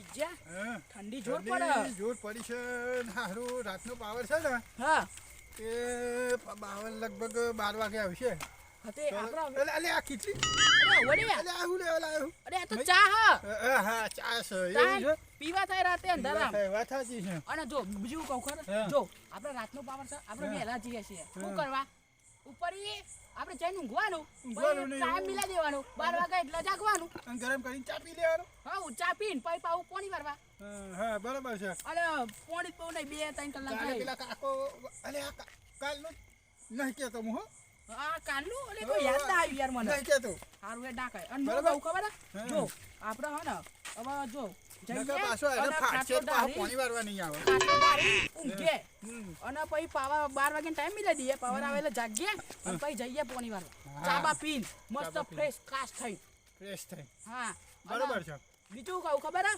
વિજ્યા નો ઠંડી જોર પડે. જોર પડી છે. હારું રાતનો પાવર છે ને હા. તે બાવન લગભગ બાર વાગે આવશે. હતે આપણા હવે- અલે અલે આ કેટલી અરે વળી આ- અલે આ હું લેવા લાવ્યો અરે આ તો ચા હા. હા હા ચા છે. એવું ચા છે? પીવા થાય રાતે અંધારામ. વાત- વાત સાચી છે. અને જો બીજું કહું ખબર? હા. જો આપણે રાતનો પાવર છે આપણે વહેલા જઈએ છીએ. શું કરવા? ઉપર. આપણે જઈને ઊંઘવાનું. ટાઈમ મિલા દેવાનું. બાર વાગે એટલે જાગવાનું અને ગરમ કરીને ચા પી લેવાનો. હા ચા પીને પછી પાવું પોણી વારવા હા, બરાબર છે. અરે પોણી તો નહીં બે ત્રણ કલાક કાલે થાય. પેલા કાકો અલે આ કાલનું નહીં કહેતો હું હો. હા કાલનું? અરે કોઈ યાદ ના આવ્યું યાર મને. નહીં કહેતો. સારું એ ડાકાય અને બરાબર. ખબર. જો આપણે હો ને હવે જો અને પાછો પાવા બાર વાગે ટાઈમ મિલા દઈએ. પાવર આવે એટલે જાગીએ અને પછી જઈએ પોણી વાર ચાબા પીન મસ્ત ફ્રેશ કાશ થઈ. ફ્રેશ હા. બરોબર છે. બીજું કહું ખબર હે?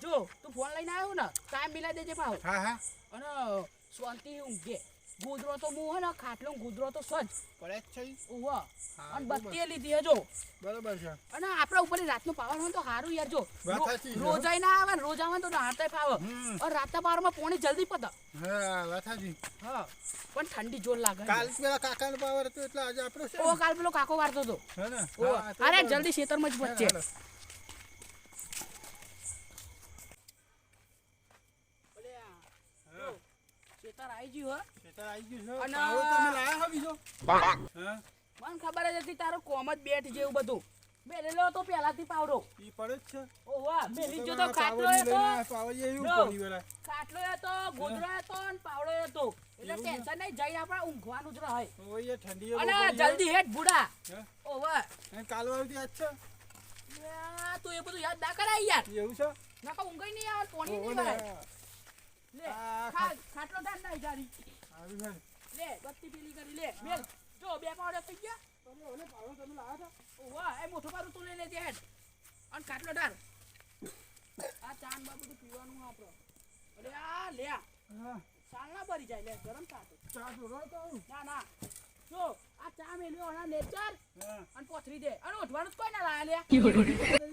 જો તું ફોન લઈને આવ્યો ને ટાઈમ મિલા દેજે પાવ. હા હા. અને શાંતિ ઊંઘે ગુદરો તો હું હે ને ખાટલો ગુદરો તો સજ. પડે જ છે ઓહો અને બત્તી લીધી હે જો. બરાબર છે. અને આપણા ઉપર રાતનો પાવર હોય તો સારું યાર જો. રોજાઈ ના આવે ને રોજ આવે તો ફાવે. હમ. અને રાતના પાવરમાં પોણી જલ્દી પતે. હા વાથાજી હા. પણ ઠંડી જોર લાગે કાલ પેલા કાકાનો પાવર હતો એટલે આજે આપણો છે ઓ કાલ પેલો કાકો વારતો હતો. હે ને? અરે. જલ્દી ખેતરમાં જ બચશે હાલો. હા, ખેતર આવી ગયું ખેતર આવી ગયું છે. અને- તમે લાયા હો બીજો? હા? મને ખબર જ હતી તારો કોમ જ બેઠ જેવું બધું. મેલેલો હતો પહેલાથી પાવડો. ઈ પડે જ છે. ઓ વાહ મેલી જો તો ખાટલો હતો. લઈને એવું જો. વેલા ખાટલો હતો ગોદડો હતો અને પાવડો હતો. એટલે ટેન્શન નહીં જઈ આપણે ઊંઘવાનું જ રહે. ઓય ઠંડી અને જલ્દી હેઠ બુડા? ઓ વાહ અને કાલ વાળું છે? યા, તું એ બધું યાદ ના કરાય યાર. એવું છે? નકા ઊંઘ નહીં આવે પોણી નહીં ને, લે આ ખા- ખાટલો ઢાળ નાઈ ગાડી આવી છે. લે બત્તી પીલી કરી લે મેલ જો બે પાવડે થઈ ગયા. તમે ઓલે પાવર તમે લાયા હતા? ઓવા એ મોટો પારું તું લઈ લેજે હેડ. અને ખાટલો ઢાળ આ ચાન બાબુ તો પીવાનું આપણો. અરે આ લે હા, ચાલ ના ભરી જાય લે ગરમ ચા તો ચા જોડો તો ના ના. જો આ ચા મેલ્યો અને નેચર. હા. પોથરી દે. અને ઉઠવાનું કોઈ ના લાયા લે.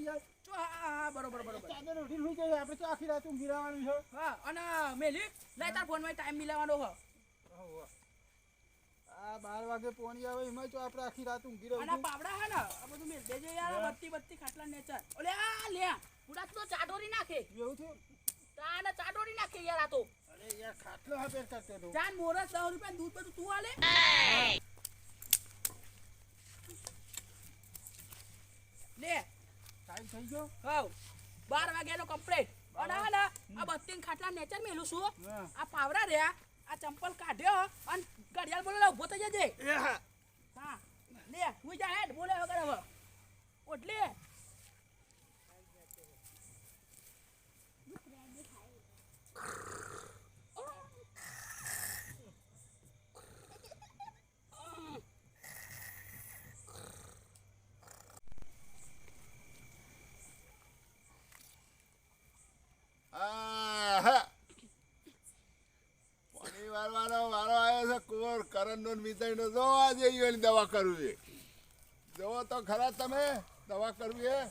બરોબર બરોબર. ચાદર ઉઠીને સુઈ જઈએ. આપણે તો આખી રાત ઊંઘી રહેવાનું છે. હા અને મેલી લે તાર ફોનમાં ટાઈમ મિલાવવાનો હો. આ બાર વાગે પોણી આવે એમાં તો આપણે આખી રાત ઊંઘી અને પાવડા હે ને આ બધું મેલ. દેજે યાર બત્તી બત્તી ખાટલા નેચર. ઓલે આ લે પુડા તો ચાડોરી નાખે. એવું થયું? તાને ચાડોરી નાખે યાર આ તો. અરે યાર ખાટલો હા પેર કરતે તો જાન મોરસ 100 રૂપિયા દૂધ બધું તું આલે. લે. ટાઈમ થઈ ગયો. હવ. બાર વાગ્યાનો કમ્પ્લીટ અને હા ને આ બત્તીન ખાટલા નેચર મેલું છું આ પાવરા રહ્યા આ ચંપલ કાઢ્યો અને ઘડિયાળ બોલે ઊભો થઈ જજે. હા. હા. લે હું જા હેડ બોલે વગર હવે. ઓટલે આહા. પાણી વારવાનો વારો આવ્યો છે કુંવર કરણનો મિતાઈનો જો આજે ઈયોની દવા કરવી જોવો તો ખરા તમે, દવા કરવી હે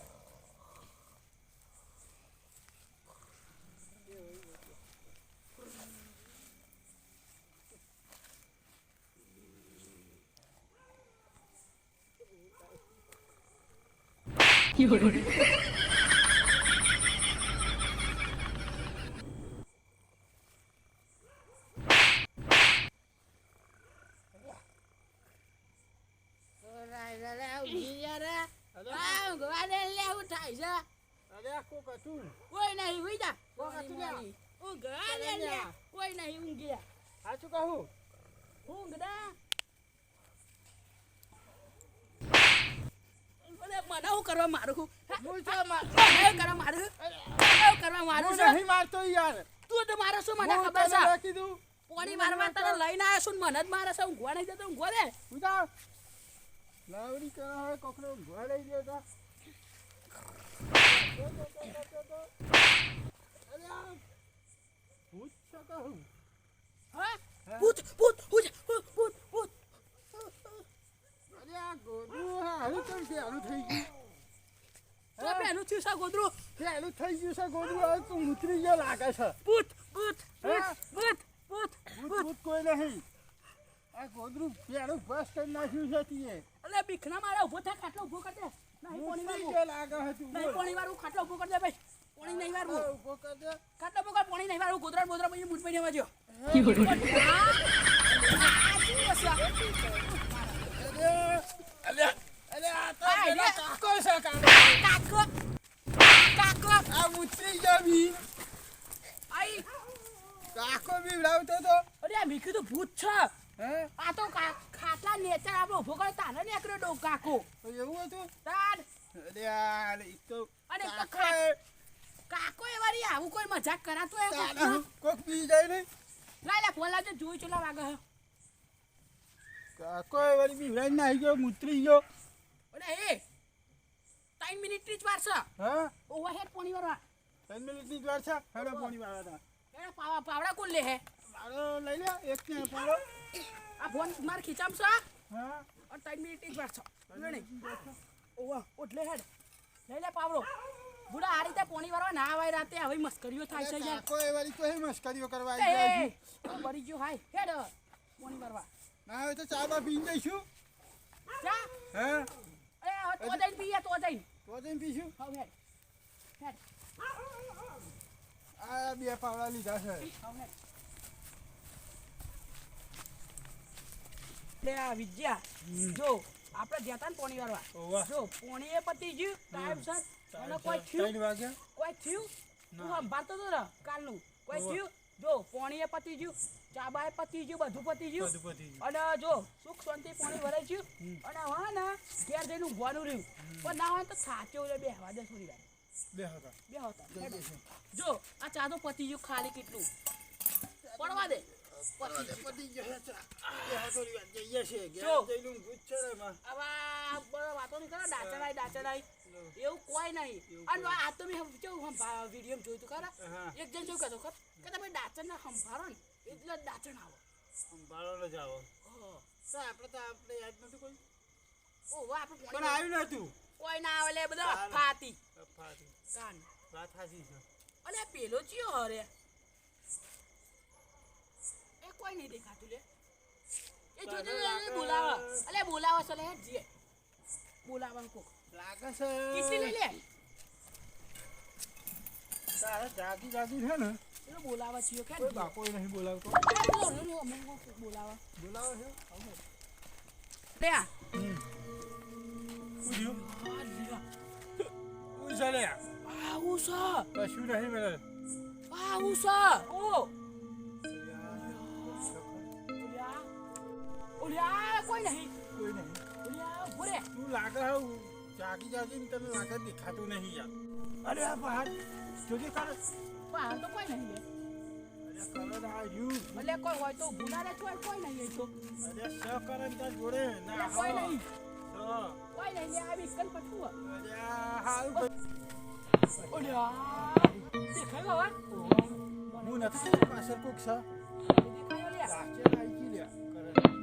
અરે આ કોક હતું કોઈ નહીં હુઈ જા. કોક હતું લ્યા. ઊંઘવા દે લે. કોઈ નહીં ઊંઘ્યા સાચું કહું? ઊંઘડા મને મને કરવા મારું હું છે. માં- હું કરવા મારું હું કરવા મારું નહીં મારતો યાર. તું તો મારો શું મને ખબર છે. કીધું પોણી મારવા તને લઈને આવ્યો છું મને જ મારે છે ઊંઘવા નહીં જતો હું દે. ઉધા લાવડી કરો હવે કોકનો ઘોડા લઈ ગયો તો. અરે આ. ભૂત છે કહું હા? ભૂત ભૂત ભૂત ભૂત ભૂત. અરે આ ગોદડું હાલું કેમ છે? થઈ ગયું. પેલું થયું છે ગોદરું? પેલું થઈ ગયું છે ગોદરું હવે તું ઉતરી ગયો લાગે છે. ભૂત? ભૂત ભૂત. ભૂત ભૂત કોઈ નહીં. આ ગોદરું પેલું બસ કરી નાખ્યું છે તીએ. એટલે બીખના મારા ઊભો થા ખાટલો ઊભો કરી દે. નહીં પોણી વાર લાગે છે તું નહીં પોણી વાળું ખાટલો ઊભો કરી દે ભાઈ. પોણી નહીં વાર ઊભો કર દે. ખાટલો ઊભો કર પોણી નહીં વાળું. ગોદરા ગોદરા પછી મૂઠ પડી વાજો અરે અરે આ તો આ પેલો કાકો છે કાકો. કાકો. આ ઉતરી જાવી આઈ. કાકો બી લાવતો તો. અરે આ મીઠું તો ભૂત છે. આ તો ખાટલા નેચર આપણે ઊભો કરે તાને નીકળ્યો ડો કાકો. એવું હતું? તાર અરે યાર ઈ તો અને કાકો એ વારી આવું કોઈ મજાક કરાતો એ કોક પી જાય ને લાય લે ફોન લાવજો જોઈ ચલા વાગે. કાકો એ વળી ના આવી ગયો ઉતરી ગયો. અરે એ ત્રણ મિનિટની જ વાર છે. હા? ઓવર હેડ પોણી વાળવા ત્રણ મિનિટની જ વાર છે? હેડો પાણી હતા. પાવા પાવડા કોણ લે હે? મારો લઈ લે એક ને પાડો આ ફોન માર ખીચામ છો હા. અને ત્રણ મિનિટની જ વાર છે. જોઈ ઓવા ઓટલે હેડ. લઈ લે પાવડો. બુડા આ રીતે પોણી વાળવા ના આવે રાતે. હવે મસ્કરીઓ થાય છે યાર. મસ્કરીઓ કરવા આવી ગયો હાય. હેડ. પોણી વાળવા. ના તો ચા બા પીને જઈશું. હા? એ હવે તો જઈને પીએ તો જઈને. તો જઈને પીશું. હવે હેડ. હેડ. આ બે પાવડા લીધા છે. હવે હેડ. લે આ વિદ્યા જો આપણે જતા ને પોણી વાળવા જો પોણી એ પતી ગયું ટાઈમ સર અને કોઈ થયું? કોઈ થયું? હું સંભાળતો હતો ને કાલનું? કોઈ થયું? જો પોણી એ પતી ગયું ચાબા એ પતી ગયું. બધું પતી ગયું. અને જો સુખ શાંતિ પોણી ભરાઈ ગયું અને હા ને ઘેર જઈને ઊંઘવાનું રહ્યું. પણ ના હોય તો સાચો બે હવા દે છોડી બે હતા બે હતા જો આ ચાદો પતી ગયું ખાલી કેટલું. પડવા દે. પતી પતી ગયો છે ચા બે હા થોડી વાર જઈએ છીએ ઘેર જો. જઈને છે રે માં આવા બધા વાતો નહીં કરો ડાચડાઈ ડાચડાઈ એવું કોઈ નહીં અને આ તો મેં કેવું વીડિયો જોયું તું ખરા એક જણ શું કહેતો ખબર કે તમે ડાચણ ને સંભાળો ને એટલે ડાચણ આવો સંભાળો જ આવો તો આપણે તો આપણે યાદ નથી કોઈ ઓહો આપણે પણ આવ્યું નતું કોઈ ના આવે બધા. ફાતી કાન વાત છે પેલો ચિયો હરે એ કોઈ નહીં દેખાતું લે એ જો જો, બોલાવા અલે બોલાવા છે લે જીએ બોલાવા કોક લાગે છે કેટલી લઈ લે તારે જાગી જાગી છે ને પેલો બોલાવા ચિયો કે કોઈ બાપો નહીં બોલાવતો બોલાવા બોલાવા છે લે આ આ છે લે આવું છે કશું નહીં મળે આવું છે ઓ ઓલ્યા કોઈ નહીં. કોઈ નહીં ઓલ્યા ઊભો રે તું લાગે છે જાગી જાગી ને તને લાગે દેખાતું નહીં યાર અરે આ બહાર જોજે કરે બહાર તો કોઈ નહીં લે અરે કલર આવ્યું એટલે કોઈ હોય તો ભૂલા રે કોઈ કોઈ નહીં તો અરે સ કરે ને તાર જોડે ના કોઈ નહીં કોઈ નહીં લે આવી કન પટવું અરે આ હાલ ઓલ્યા દેખાય હવે હું નથી પાછળ કોક છે દેખાય સાચે હો ઓલ્યા તો તો ચક્કર આવે ના